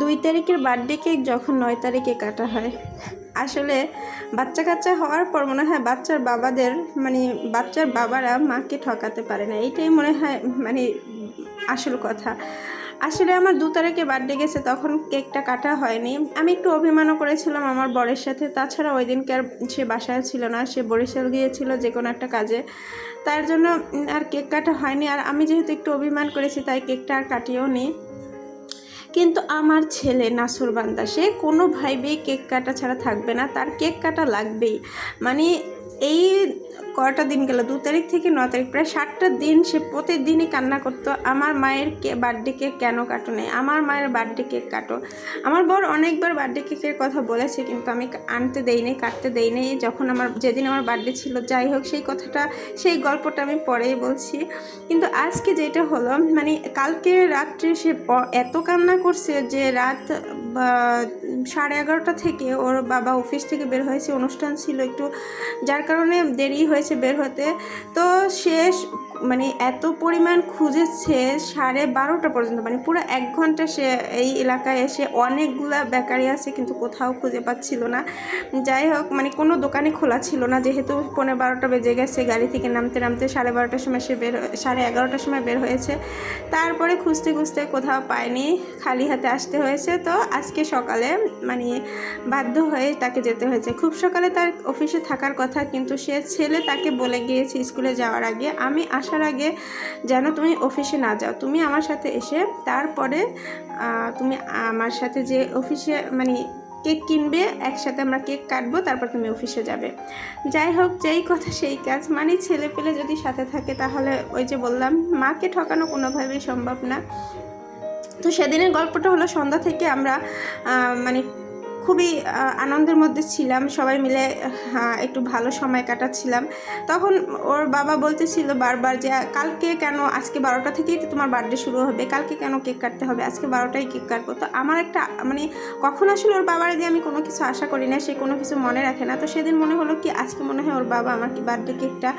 দুই তারিখের birthday cake যখন নয় তারিখে কাটা হয়। আসলে বাচ্চা কাচ্চা হওয়ার পর মনে হয় বাচ্চার বাবাদের মানে বাচ্চার বাবারা মাকে ঠকাতে পারে না। এইটাই মনে হয় মানে আসল কথা। আসলে আমার দু তারিখে বার্থডে গেছে, তখন কেকটা কাটা হয়নি। আমি একটু অভিমানও করেছিলাম আমার বরের সাথে। তাছাড়া ওই দিনকে আর সে বাসায় ছিল না, সে বরিশাল গিয়েছিল যে কোনো একটা কাজে। তার জন্য আর কেক কাটা হয়নি। আর আমি যেহেতু একটু অভিমান করেছি, তাই কেকটা আর কাটিয়েও নি কিন্তু আমার ছেলে নাসুর বান্দা, সে কোনো কোনোভাবেই কেক কাটা ছাড়া থাকবে না, তার কেক কাটা লাগবেই। মানে এই কয়টা দিন গেল? দু তারিখ থেকে ন তারিখ, প্রায় ষাটটা দিন সে প্রতিদিনই কান্না করতো, আমার মায়ের কে বার্থডে কেক কেন কাটো নেই? আমার মায়ের বার্থডে কেক কাটো। আমার বর অনেকবার বার্থডে কেকের কথা বলেছে, কিন্তু আমি আনতে দেইনি কাটতে দেইনি যখন আমার, যেদিন আমার বার্থডে ছিল, যাই হোক, সেই কথাটা, সেই গল্পটা আমি পরেই বলছি। কিন্তু আজকে যেটা হলো মানে কালকে রাত্রে সে এত কান্না করছে যে রাত সাড়ে এগারোটা থেকে ওর বাবা অফিস থেকে বের হয়েছে, অনুষ্ঠান ছিল একটু, যার কারণে দেরি হয়েছে বের হতে। তো শেষ মানে এত পরিমাণ খুঁজেছে সাড়ে বারোটা পর্যন্ত মানে পুরো এক ঘণ্টা সে এই এলাকায় এসে অনেকগুলা বেকারি আছে কিন্তু কোথাও খুঁজে পাচ্ছিল না। যাই হোক মানে কোনো দোকানে খোলা ছিল না, যেহেতু পনেরো বারোটা বেজে গেছে, গাড়ি থেকে নামতে নামতে সাড়ে বারোটার সময় সে বের, সাড়ে এগারোটার সময় বের হয়েছে। তারপরে খুঁজতে খুঁজতে কোথাও পায়নি, খালি হাতে আসতে হয়েছে। তো আজকে সকালে মানে বাধ্য হয়ে তাকে যেতে হয়েছে। খুব সকালে তার অফিসে থাকার কথা, কিন্তু সে ছেলে তাকে বলে গিয়েছে স্কুলে যাওয়ার আগে, আমি আসার আগে যেন তুমি অফিসে না যাও। তুমি আমার সাথে এসে তারপরে তুমি আমার সাথে যে অফিসে মানে কেক কিনবে, একসাথে আমরা কেক কাটবো, তারপর তুমি অফিসে যাবে। যাই হোক, যেই কথা সেই কাজ। মানে ছেলে পেলে যদি সাথে থাকে, তাহলে ওই যে বললাম, মাকে ঠকানো কোনোভাবেই সম্ভব না। তো সেদিনের গল্পটা হলো, সন্ধ্যা থেকে আমরা মানে খুবই আনন্দের মধ্যে ছিলাম। সবাই মিলে একটু ভালো সময় কাটাচ্ছিলাম। তখন ওর বাবা বলতেছিল বারবার যে, কালকে কেন, আজকে বারোটা থেকেই তো তোমার বার্থডে শুরু হবে। কালকে কেন কেক কাটতে হবে? আজকে বারোটায় কেক কাটবো। তো আমার একটা মানে কখন আসলে ওর বাবার দিয়ে আমি কোনো কিছু আশা করি না, সে কোনো কিছু মনে রাখে না। তো সেদিন মনে হলো কি, আজকে মনে হয় ওর বাবা আমার কি বার্থডে কেকটা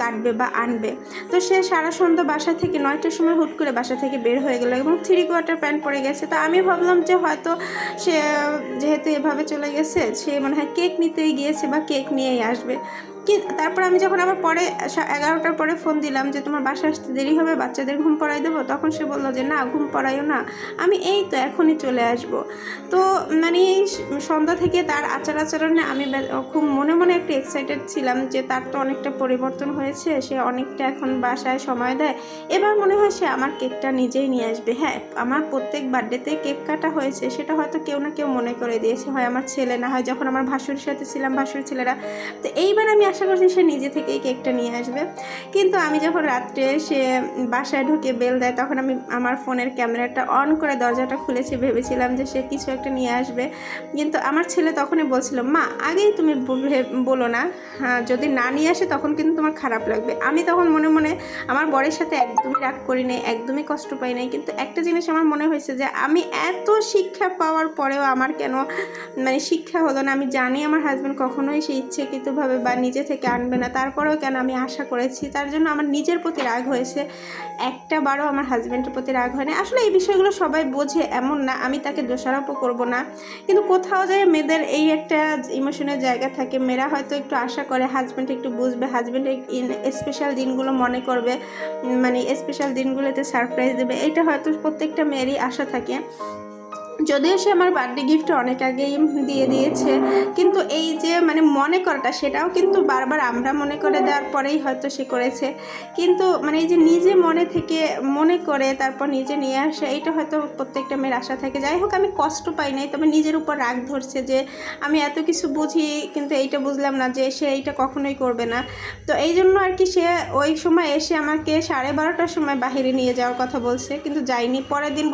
কাটবে বা আনবে। তো সে সারা সন্ধ্যা বাসা থেকে নয়টার সময় হুট করে বাসা থেকে বের হয়ে গেলো এবং থ্রি কোয়ার্টার প্যান্ট পরে গেছে। তো আমি ভাবলাম যে হয়তো সে, যেহেতু এভাবে চলে গেছে, সে মনে হয় কেক নিতেই গিয়েছে বা কেক নিয়েই আসবে। কি তারপর আমি যখন আবার পরে এগারোটার পরে ফোন দিলাম যে তোমার বাসা আসতে দেরি হবে, বাচ্চাদের ঘুম পড়াই দেবো, তখন সে বলল যে, না, ঘুম পড়াইও না, আমি এই তো এখনই চলে আসব। তো মানে এই সন্ধ্যা থেকে তার আচার আচরণে আমি খুব মনে মনে একটু এক্সাইটেড ছিলাম যে তার তো অনেকটা পরিবর্তন হয়েছে, সে অনেকটা এখন বাসায় সময় দেয়। এবার মনে হয় সে আমার কেকটা নিজেই নিয়ে আসবে। হ্যাঁ আমার প্রত্যেক বার্থডেতে কেক কাটা হয়েছে, সেটা হয়তো কেউ না কেউ মনে করে দিয়েছে। হয় আমার ছেলে না হয় যখন আমার ভাসুরের সাথে ছিলাম ভাসুর ছেলেরা। তো এইবার আমি আশা করছি সে নিজে থেকেই কেকটা নিয়ে আসবে। কিন্তু আমি যখন রাত্রে সে বাসায় ঢুকে বেল দেয় তখন আমি আমার ফোনের ক্যামেরাটা অন করে দরজাটা খুলেছি ভেবেছিলাম যে সে কিছু একটা নিয়ে আসবে। কিন্তু আমার ছেলে তখনই বলছিল মা আগেই তুমি বলো না হ্যাঁ, যদি না নিয়ে আসে তখন কিন্তু তোমার খারাপ লাগবে। আমি তখন মনে মনে আমার বরের সাথে একদমই রাগ করি নাই একদমই কষ্ট পাই নাই। কিন্তু একটা জিনিস আমার মনে হয়েছে যে আমি এত শিক্ষা পাওয়ার পরেও আমার কেন মানে শিক্ষা হলো না। আমি জানি আমার হাজব্যান্ড কখনোই সে ইচ্ছাকৃতভাবে বা নিজে থেকে আনবে না। তারপরেও কেন আমি আশা করেছি? তার জন্য আমার নিজের প্রতি রাগ হয়েছে। একটা বারও আমার হাজব্যান্ডের প্রতি রাগ হয় না আসলে এই বিষয়গুলো সবাই বোঝে, এমন না। আমি তাকে দোষারোপও করব না। কিন্তু কোথাও যায় মেয়েদের এই একটা ইমোশনের জায়গা থাকে। মেয়েরা হয়তো একটু আশা করে হাজব্যান্ড একটু বুঝবে। হাজব্যান্ড স্পেশাল দিনগুলো মনে করবে। মানে স্পেশাল দিনগুলোতে সারপ্রাইজ দেবে। এইটা হয়তো প্রত্যেকটা মেয়েরই আশা থাকে। যদিও সে আমার বার্থডে গিফট অনেক আগেই দিয়ে দিয়েছে, কিন্তু এই যে মানে মনে করাটা সেটাও কিন্তু বারবার আমরা মনে করে দেওয়ার পরেই হয়তো সে করেছে। কিন্তু মানে এই যে নিজে মনে থেকে মনে করে তারপর নিজে নিয়ে আসে, এইটা হয়তো প্রত্যেকটা মেয়ের আশা থাকে। যাই হোক, আমি কষ্ট পাই নাই, তবে নিজের উপর রাগ ধরছে যে আমি এত কিছু বুঝি, কিন্তু এইটা বুঝলাম না যে সে এইটা কখনোই করবে না। তো এই জন্য আর কি সে ওই সময় এসে আমাকে সাড়ে বারোটার সময় বাহিরে নিয়ে যাওয়ার কথা বলছে, কিন্তু যাইনি পরের দিন